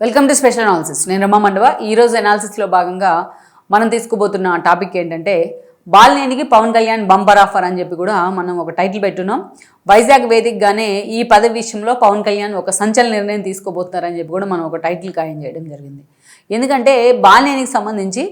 Welcome to special analysis నేను రమా మండవ. ఈరోజు అనాలిసిస్లో భాగంగా మనం తీసుకోబోతున్న టాపిక్ ఏంటంటే బాలినేనికి పవన్ కళ్యాణ్ బంపర్ ఆఫర్ అని చెప్పి కూడా మనం ఒక టైటిల్ పెట్టున్నాం. వైజాగ్ వేదికగానే ఈ పదవి విషయంలో పవన్ కళ్యాణ్ ఒక సంచలన నిర్ణయం తీసుకోబోతున్నారని చెప్పి కూడా మనం ఒక టైటిల్ ఖాయం చేయడం జరిగింది. ఎందుకంటే బాలినేనికి సంబంధించి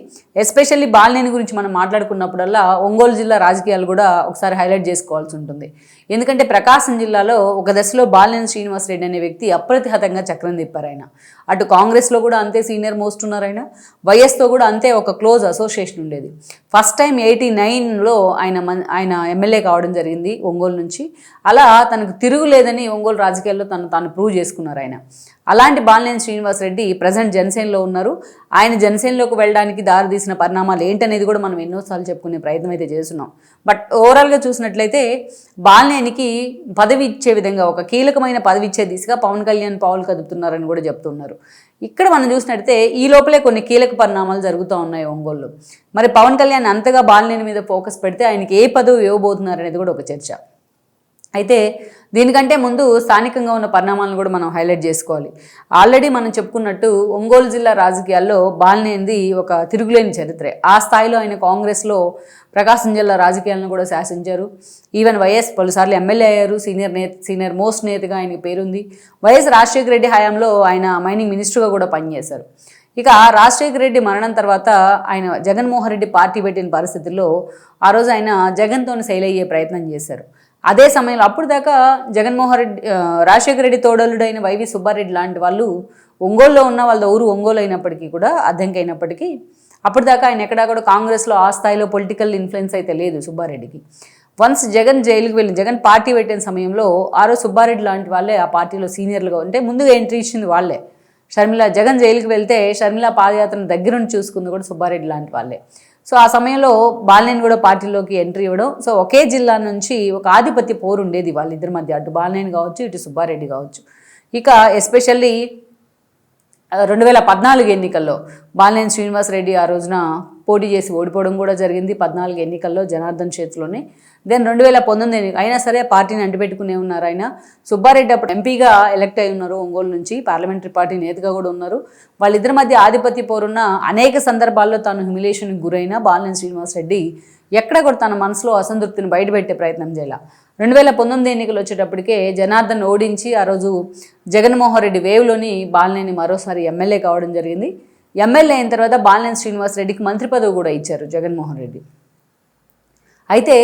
ఎస్పెషల్లీ బాలినేని గురించి మనం మాట్లాడుకున్నప్పుడల్లా ఒంగోలు జిల్లా రాజకీయాలు కూడా ఒకసారి హైలైట్ చేసుకోవాల్సి ఉంటుంది. ఎందుకంటే ప్రకాశం జిల్లాలో ఒక దశలో బాలినేని శ్రీనివాసరెడ్డి అనే వ్యక్తి అప్రతిహతంగా చక్రం తిప్పారు ఆయన. అటు కాంగ్రెస్లో కూడా అంతే సీనియర్ మోస్ట్ ఉన్నారు ఆయన. వైఎస్తో కూడా అంతే ఒక క్లోజ్ అసోసియేషన్ ఉండేది. ఫస్ట్ టైం ఎయిటీ నైన్లో ఆయన మన్ ఆయన ఎమ్మెల్యే కావడం జరిగింది ఒంగోలు నుంచి. అలా తనకు తిరుగులేదని ఒంగోలు రాజకీయాల్లో తను తాను ప్రూవ్ చేసుకున్నారు ఆయన. అలాంటి బాలినేని శ్రీనివాసరెడ్డి ప్రజెంట్ జనసేనలో ఉన్నారు. ఆయన జనసేనలోకి వెళ్ళడానికి దారి తీసిన పరిణామాలు ఏంటనేది కూడా మనం ఎన్నోసార్లు చెప్పుకునే ప్రయత్నం అయితే చేస్తున్నాం. బట్ ఓవరాల్గా చూసినట్లయితే బాలినేనికి పదవి ఇచ్చే విధంగా ఒక కీలకమైన పదవి ఇచ్చే దిశగా పవన్ కళ్యాణ్ పావులు కదుపుతున్నారని కూడా చెప్తున్నారు. ఇక్కడ మనం చూసినట్లయితే ఈ లోపలే కొన్ని కీలక పరిణామాలు జరుగుతూ ఉన్నాయి ఒంగోలు మరి పవన్ కళ్యాణ్ అంతగా బాలినేని మీద ఫోకస్ పెడితే ఆయనకి ఏ పదవి ఇవ్వబోతున్నారు అనేది కూడా ఒక చర్చ. అయితే దీనికంటే ముందు స్థానికంగా ఉన్న పరిణామాలను కూడా మనం హైలైట్ చేసుకోవాలి. ఆల్రెడీ మనం చెప్పుకున్నట్టు ఒంగోలు జిల్లా రాజకీయాల్లో బాలినేంది ఒక తిరుగులేని చరిత్రే. ఆ స్థాయిలో ఆయన కాంగ్రెస్లో ప్రకాశం జిల్లా రాజకీయాలను కూడా శాసించారు. ఈవెన్ వైఎస్ పలుసార్లు ఎమ్మెల్యే అయ్యారు. సీనియర్ నేత సీనియర్ మోస్ట్ నేతగా ఆయనకి పేరుంది. వైఎస్ రాజశేఖర రెడ్డి హయాంలో ఆయన మైనింగ్ మినిస్టర్గా కూడా పనిచేశారు. ఇక రాజశేఖర రెడ్డి మరణం తర్వాత ఆయన జగన్మోహన్ రెడ్డి పార్టీ పెట్టిన పరిస్థితుల్లో ఆ రోజు ఆయన జగన్తో శైలయ్యే ప్రయత్నం చేశారు. అదే సమయంలో అప్పుడు దాకా జగన్మోహన్ రెడ్డి రాజశేఖర రెడ్డి తోడలుడైన వైవి సుబ్బారెడ్డి లాంటి వాళ్ళు ఒంగోలులో ఉన్న వాళ్ళ ఊరు ఒంగోలు అయినప్పటికీ కూడా అద్దెంకి అయినప్పటికీ అప్పటిదాకా ఆయన ఎక్కడా కూడా కాంగ్రెస్లో ఆ స్థాయిలో పొలిటికల్ ఇన్ఫ్లుయెన్స్ అయితే లేదు సుబ్బారెడ్డికి. వన్స్ జగన్ జైలుకి వెళ్ళి జగన్ పార్టీ పెట్టిన సమయంలో ఆరో సుబ్బారెడ్డి లాంటి వాళ్ళే ఆ పార్టీలో సీనియర్లుగా ఉంటే ముందుగా ఎంట్రీ ఇచ్చింది వాళ్ళే. షర్మిల జగన్ జైలుకి వెళ్తే షర్మిల పాదయాత్రను దగ్గరుండి చూసుకుంది కూడా సుబ్బారెడ్డి లాంటి వాళ్ళే. సో ఆ సమయంలో బాలినేని కూడా పార్టీలోకి ఎంట్రీ ఇవ్వడం. సో ఒకే జిల్లా నుంచి ఒక ఆధిపత్య పోరు ఉండేది వాళ్ళిద్దరి మధ్య. అటు బాలినేని కావచ్చు ఇటు సుబ్బారెడ్డి కావచ్చు. ఇక ఎస్పెషల్లీ రెండు వేల పద్నాలుగు ఎన్నికల్లో బాలినేని శ్రీనివాసరెడ్డి ఆ రోజున పోటీ చేసి ఓడిపోవడం కూడా జరిగింది పద్నాలుగు ఎన్నికల్లో జనార్దన్ చేతిలోనే. దెన్ రెండు వేల పంతొమ్మిది ఎన్నిక అయినా సరే పార్టీని అంటిపెట్టుకునే ఉన్నారు ఆయన. సుబ్బారెడ్డి అప్పుడు ఎంపీగా ఎలక్ట్ అయి ఉన్నారు ఒంగోలు నుంచి పార్లమెంటరీ పార్టీ నేతగా కూడా ఉన్నారు. వాళ్ళిద్దరి మధ్య ఆధిపత్య పోరున్న అనేక సందర్భాల్లో తాను హ్యూమిలేషన్కి గురైన బాలినేని శ్రీనివాసరెడ్డి ఎక్కడ కూడా తన మనసులో అసంతృప్తిని బయటపెట్టే ప్రయత్నం చేయాల. రెండు వేల పంతొమ్మిది ఎన్నికలు వచ్చేటప్పటికే జనార్దన్ ఓడించి ఆ రోజు జగన్మోహన్ రెడ్డి వేవ్లోని బాలినేని మరోసారి ఎమ్మెల్యే కావడం జరిగింది. ఎమ్మెల్యే అయిన తర్వాత బాలినేని శ్రీనివాస్ రెడ్డికి మంత్రి పదవి కూడా ఇచ్చారు జగన్మోహన్ రెడ్డి. అయితే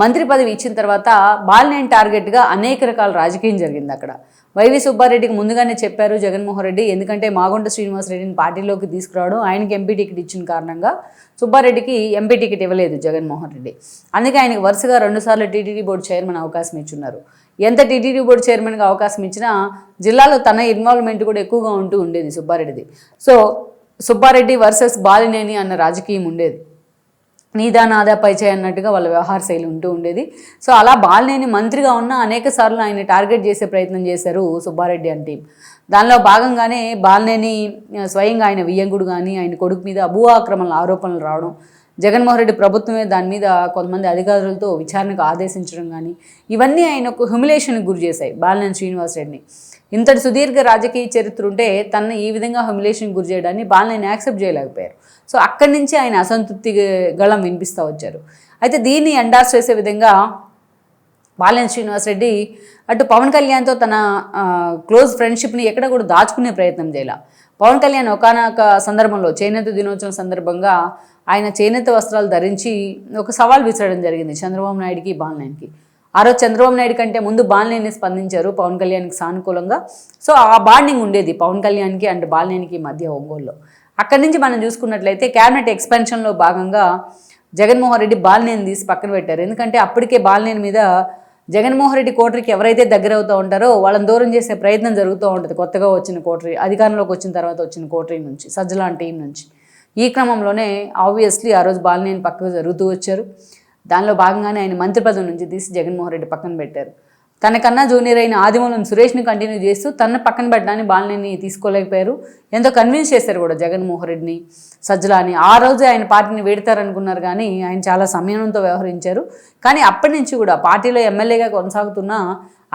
మంత్రి పదవి ఇచ్చిన తర్వాత బాలినేని టార్గెట్గా అనేక రకాల రాజకీయం జరిగింది అక్కడ. వైవి సుబ్బారెడ్డికి ముందుగానే చెప్పారు జగన్మోహన్ రెడ్డి ఎందుకంటే మాగుంట శ్రీనివాసరెడ్డిని పార్టీలోకి తీసుకురావడం ఆయనకి ఎంపీ టికెట్ ఇచ్చిన కారణంగా సుబ్బారెడ్డికి ఎంపీ టికెట్ ఇవ్వలేదు జగన్మోహన్ రెడ్డి. అందుకే ఆయనకు వరుసగా రెండుసార్లు టీటీడీ బోర్డు చైర్మన్ అవకాశం ఇచ్చున్నారు. ఎంత టీటీడీ బోర్డు చైర్మన్గా అవకాశం ఇచ్చినా జిల్లాలో తన ఇన్వాల్వ్మెంట్ కూడా ఎక్కువగా ఉంటూ ఉండేది సుబ్బారెడ్డిది. సో సుబ్బారెడ్డి వర్సెస్ బాలినేని అన్న రాజకీయం ఉండేది. నీదా నాదా పై చేయి అన్నట్టుగా వాళ్ళ వ్యవహార శైలి ఉంటూ ఉండేది. సో అలా బాలినేని మంత్రిగా ఉన్న అనేక సార్లు ఆయన టార్గెట్ చేసే ప్రయత్నం చేశారు సుబ్బారెడ్డి అని టీం. దానిలో భాగంగానే బాలినేని స్వయంగా ఆయన వియ్యంగుడు కానీ ఆయన కొడుకు మీద భూ ఆక్రమణల ఆరోపణలు రావడం జగన్మోహన్ రెడ్డి ప్రభుత్వమే దాని మీద కొంతమంది అధికారులతో విచారణకు ఆదేశించడం కానీ ఇవన్నీ ఆయనకు హ్యుమిలేషన్కి గురి చేశాయి బాలినేని శ్రీనివాసరెడ్డిని ఇంతటి సుదీర్ఘ రాజకీయ చరిత్ర ఉంటే తనను ఈ విధంగా హ్యూమిలేషన్ గురి చేయడాన్ని బాలినేని యాక్సెప్ట్ చేయలేకపోయారు. సో అక్కడి నుంచి ఆయన అసంతృప్తి గళం వినిపిస్తూ వచ్చారు. అయితే దీన్ని ఎండార్స్ చేసే విధంగా బాలినేని శ్రీనివాసరెడ్డి అటు పవన్ కళ్యాణ్తో తన క్లోజ్ ఫ్రెండ్షిప్ని ఎక్కడ కూడా దాచుకునే ప్రయత్నం చేయాల. పవన్ కళ్యాణ్ ఒకనొక సందర్భంలో చేనేత దినోత్సవం సందర్భంగా ఆయన చేనేత వస్త్రాలు ధరించి ఒక సవాల్ విసరడం జరిగింది చంద్రబాబు నాయుడికి బాలినేనికి ఆ రోజు చంద్రబాబు నాయుడు కంటే ముందు బాలనేని స్పందించారు పవన్ కళ్యాణ్కి సానుకూలంగా. సో ఆ బాండింగ్ ఉండేది పవన్ కళ్యాణ్కి అండ్ బాలనేనికి మధ్య ఒంగోలులో. అక్కడి నుంచి మనం చూసుకున్నట్లయితే క్యాబినెట్ ఎక్స్పెన్షన్లో భాగంగా జగన్మోహన్ రెడ్డి బాలినేని తీసి పక్కన పెట్టారు. ఎందుకంటే అప్పటికే బాలినేని మీద జగన్మోహన్ రెడ్డి కోటరీకి ఎవరైతే దగ్గర అవుతూ ఉంటారో వాళ్ళని దూరం చేసే ప్రయత్నం జరుగుతూ ఉంటుంది. కొత్తగా వచ్చిన కోటరీ అధికారంలోకి వచ్చిన తర్వాత వచ్చిన కోటరీ నుంచి సజ్జలాన్ టీం నుంచి. ఈ క్రమంలోనే ఆబ్వియస్లీ ఆ రోజు బాలినేని పక్కకు జరుగుతూ వచ్చారు. దానిలో భాగంగానే ఆయన మంత్రి పదవి నుంచి తీసి జగన్మోహన్ రెడ్డి పక్కన పెట్టారు. తనకన్నా జూనియర్ అయిన ఆదిమూలం సురేష్ని కంటిన్యూ చేస్తూ తన పక్కన పెట్టడానికి బాలినేని తీసుకోలేకపోయారు. ఎంతో కన్విన్స్ చేశారు కూడా జగన్మోహన్ రెడ్డిని. సజ్జలాని ఆ రోజే ఆయన పార్టీని వేడతారనుకున్నారు కానీ ఆయన చాలా సమయంతో వ్యవహరించారు. కానీ అప్పటి నుంచి కూడా పార్టీలో ఎమ్మెల్యేగా కొనసాగుతున్న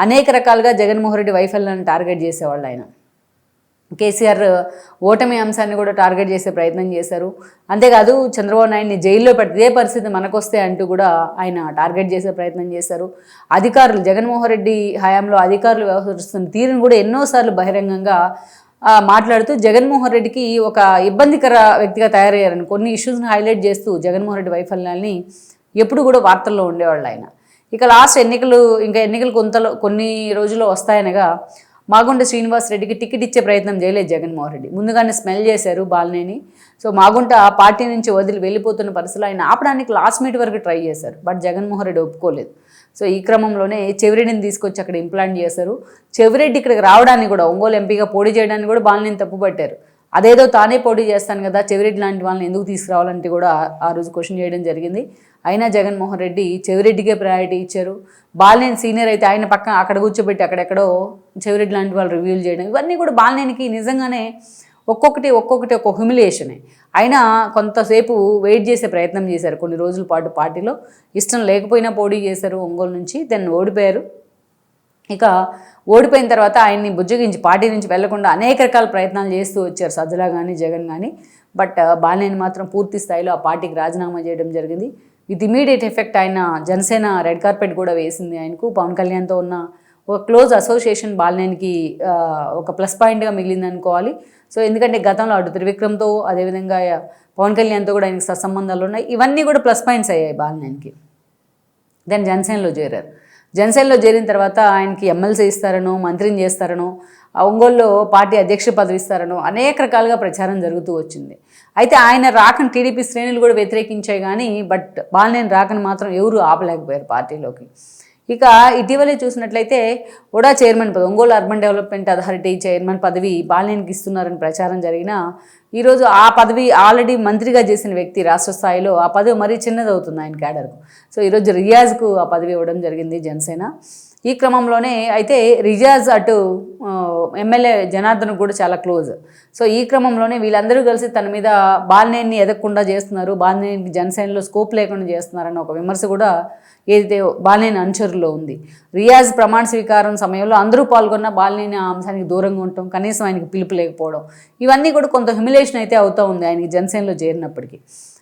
అనేక రకాలుగా జగన్మోహన్ రెడ్డి వైఫల్యాన్ని టార్గెట్ చేసేవాళ్ళు ఆయన. కేసీఆర్ ఓటమి అంశాన్ని కూడా టార్గెట్ చేసే ప్రయత్నం చేశారు. అంతేకాదు చంద్రబాబు నాయుడిని జైల్లో పెడితే ఇదే పరిస్థితి మనకొస్తే అంటూ కూడా ఆయన టార్గెట్ చేసే ప్రయత్నం చేశారు. అధికారులు జగన్మోహన్ రెడ్డి హయాంలో అధికారులు వ్యవహరిస్తున్న తీరును కూడా ఎన్నోసార్లు బహిరంగంగా మాట్లాడుతూ జగన్మోహన్ రెడ్డికి ఒక ఇబ్బందికర వ్యక్తిగా తయారయ్యారని కొన్ని ఇష్యూస్ని హైలైట్ చేస్తూ జగన్మోహన్ రెడ్డి వైఫల్యాల్ని ఎప్పుడు కూడా వార్తల్లో ఉండేవాళ్ళు ఆయన. ఇక లాస్ట్ ఎన్నికలు ఇంకా ఎన్నికలు కొంతలో కొన్ని రోజుల్లో వస్తాయనగా మాగుంట శ్రీనివాస్ రెడ్డికి టికెట్ ఇచ్చే ప్రయత్నం చేయలేదు జగన్మోహన్ రెడ్డి. ముందుగానే స్మెల్ చేశారు బాలనేని. సో మాగుంట పార్టీ నుంచి వదిలి వెళ్ళిపోతున్న పరిస్థితులు ఆయన ఆపడానికి లాస్ట్ మీట్ వరకు ట్రై చేశారు బట్ జగన్మోహన్ రెడ్డి ఒప్పుకోలేదు. సో ఈ క్రమంలోనే చెవిరెడ్డిని తీసుకొచ్చి అక్కడ ఇంప్లాంట్ చేశారు. చెవిరెడ్డి ఇక్కడికి రావడానికి కూడా ఒంగోలు ఎంపీగా పోటీ చేయడానికి కూడా బాలనేని తప్పుపట్టారు. అదేదో తానే పోటీ చేస్తాను కదా చెవిరెడ్డి లాంటి వాళ్ళని ఎందుకు తీసుకురావాలంటే కూడా ఆ రోజు క్వశ్చన్ చేయడం జరిగింది. అయినా జగన్మోహన్ రెడ్డి చెవిరెడ్డికే ప్రయారిటీ ఇచ్చారు. బాలినేని సీనియర్ అయితే ఆయన పక్కన అక్కడ కూర్చోబెట్టి అక్కడెక్కడో చెవిరెడ్డి లాంటి వాళ్ళు రివ్యూలు చేయడం ఇవన్నీ కూడా బాలినేనికి నిజంగానే ఒక్కొక్కటి ఒక్కొక్కటి ఒక్కొక్క హ్యూమిలియేషనే అయినా కొంతసేపు వెయిట్ చేసే ప్రయత్నం చేశారు. కొన్ని రోజుల పాటు పార్టీలో ఇష్టం లేకపోయినా పోటీ చేశారు ఒంగోలు నుంచి దెన్ ఓడిపోయారు. ఇక ఓడిపోయిన తర్వాత ఆయన్ని బుజ్జగించి పార్టీ నుంచి వెళ్ళకుండా అనేక రకాల ప్రయత్నాలు చేస్తూ వచ్చారు సజ్జలా కానీ జగన్ కానీ బట్ బాలినేని మాత్రం పూర్తి స్థాయిలో ఆ పార్టీకి రాజీనామా చేయడం జరిగింది. విత్ ఇమీడియట్ ఎఫెక్ట్ ఆయన జనసేన రెడ్ కార్పెట్ కూడా వేసింది ఆయనకు. పవన్ కళ్యాణ్తో ఉన్న ఒక క్లోజ్ అసోసియేషన్ బాలినేనికి ఒక ప్లస్ పాయింట్గా మిగిలింది అనుకోవాలి సో ఎందుకంటే గతంలో అటు త్రివిక్రమ్తో అదేవిధంగా పవన్ కళ్యాణ్తో కూడా ఆయనకి సత్సంబంధాలు ఉన్నాయి. ఇవన్నీ కూడా ప్లస్ పాయింట్స్ అయ్యాయి బాలినేనికి దెన్ జనసేనలో చేరారు. జనసేనలో చేరిన తర్వాత ఆయనకి ఎమ్మెల్సీ ఇస్తారనో మంత్రిని చేస్తారనో ఒంగోలులో పార్టీ అధ్యక్ష పదవి ఇస్తారనో అనేక రకాలుగా ప్రచారం జరుగుతూ వచ్చింది. అయితే ఆయన రాకని టీడీపీ శ్రేణులు కూడా వ్యతిరేకించాయి కానీ బట్ బాలినేని రాకని మాత్రం ఎవరు ఆపలేకపోయారు పార్టీలోకి. ఇక ఇటీవలే చూసినట్లయితే ఉడా చైర్మన్ పదవి Ongole urban development authority chairman పదవి బాలినేనికి ఇస్తున్నారని ప్రచారం జరిగిన ఈరోజు ఆ పదవి ఆల్రెడీ మంత్రిగా చేసిన వ్యక్తి రాష్ట్ర స్థాయిలో ఆ పదవి మరీ చిన్నది అవుతుంది ఆయన క్యాడర్కు. సో ఈరోజు రియాజ్కు ఆ పదవి ఇవ్వడం జరిగింది జనసేన. ఈ క్రమంలోనే అయితే రియాజ్ అటు ఎమ్మెల్యే జనార్దన్ కూడా చాలా క్లోజ్. సో ఈ క్రమంలోనే వీళ్ళందరూ కలిసి తన మీద బాలినేని ఎదగకుండా చేస్తున్నారు. బాలినేనికి జనసేనలో స్కోప్ లేకుండా చేస్తున్నారని ఒక విమర్శ కూడా ఏదైతే బాలినేని అనుచరులో ఉంది. రియాజ్ ప్రమాణ స్వీకారం సమయంలో అందరూ పాల్గొన్న బాలినేని ఆ అంశానికి దూరంగా ఉండటం కనీసం ఆయనకి పిలుపు లేకపోవడం ఇవన్నీ కూడా కొంత హ్యూమిలేషన్ అయితే అవుతూ ఉంది ఆయనకి జనసేనలో చేరినప్పటికీ.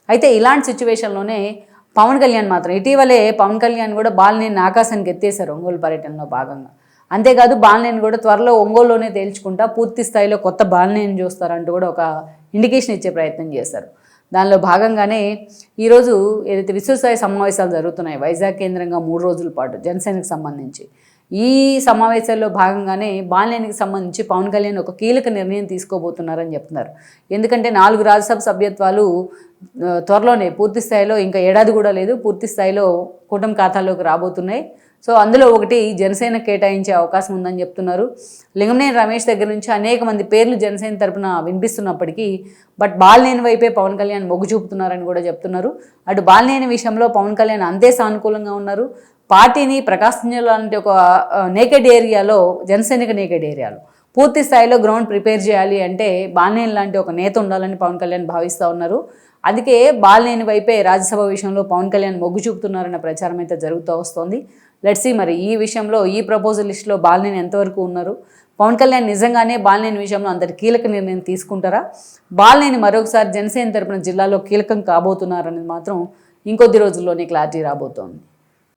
అయితే ఇలాంటి సిచ్యువేషన్లోనే పవన్ కళ్యాణ్ మాత్రం. ఇటీవలే పవన్ కళ్యాణ్ కూడా బాలినేని ఆకాశానికి ఎత్తేశారు ఒంగోలు పర్యటనలో భాగంగా. అంతేకాదు బాలినేని కూడా త్వరలో ఒంగోలులోనే తేల్చుకుంటా పూర్తి స్థాయిలో కొత్త బాలినేని చూస్తారంటూ కూడా ఒక ఇండికేషన్ ఇచ్చే ప్రయత్నం చేశారు. దానిలో భాగంగానే ఈరోజు ఏదైతే విశ్వస్థాయి సమావేశాలు జరుగుతున్నాయి వైజాగ్ కేంద్రంగా మూడు రోజుల పాటు జనసేనకు సంబంధించి ఈ సమావేశాల్లో భాగంగానే బాలినేనికి సంబంధించి పవన్ కళ్యాణ్ ఒక కీలక నిర్ణయం తీసుకోబోతున్నారని చెప్తున్నారు. ఎందుకంటే నాలుగు రాజ్యసభ సభ్యత్వాలు త్వరలోనే పూర్తి స్థాయిలో ఇంకా ఏడాది కూడా లేదు పూర్తి స్థాయిలో కూటమి ఖాతాలోకి రాబోతున్నాయి. సో అందులో ఒకటి జనసేన కేటాయించే అవకాశం ఉందని చెప్తున్నారు. లింగంనేని రమేష్ దగ్గర నుంచి అనేక మంది పేర్లు జనసేన తరపున వినిపిస్తున్నప్పటికీ బట్ బాలినేని వైపే పవన్ కళ్యాణ్ మొగ్గు చూపుతున్నారని కూడా చెప్తున్నారు. అటు బాలినేని విషయంలో పవన్ కళ్యాణ్ అంతే సానుకూలంగా ఉన్నారు. పార్టీని ప్రకాశం జిల్లా లాంటి ఒక నేకెడ్ ఏరియాలో జనసైనిక నేకెడ్ ఏరియాలో పూర్తి స్థాయిలో గ్రౌండ్ ప్రిపేర్ చేయాలి అంటే బాలినేని లాంటి ఒక నేత ఉండాలని పవన్ కళ్యాణ్ భావిస్తూ ఉన్నారు. అందుకే బాలినేని వైపే రాజ్యసభ విషయంలో పవన్ కళ్యాణ్ మొగ్గు చూపుతున్నారన్న ప్రచారం అయితే జరుగుతూ వస్తోంది. లెట్సీ మరి ఈ విషయంలో ఈ ప్రపోజల్ లిస్టులో బాలినేని ఎంతవరకు ఉన్నారు? పవన్ కళ్యాణ్ నిజంగానే బాలినేని విషయంలో అందరి కీలక నిర్ణయం తీసుకుంటారా? బాలినేని మరొకసారి జనసేన తరపున జిల్లాలో కీలకం కాబోతున్నారనేది మాత్రం ఇంకొద్ది రోజుల్లోనే క్లారిటీ రాబోతోంది.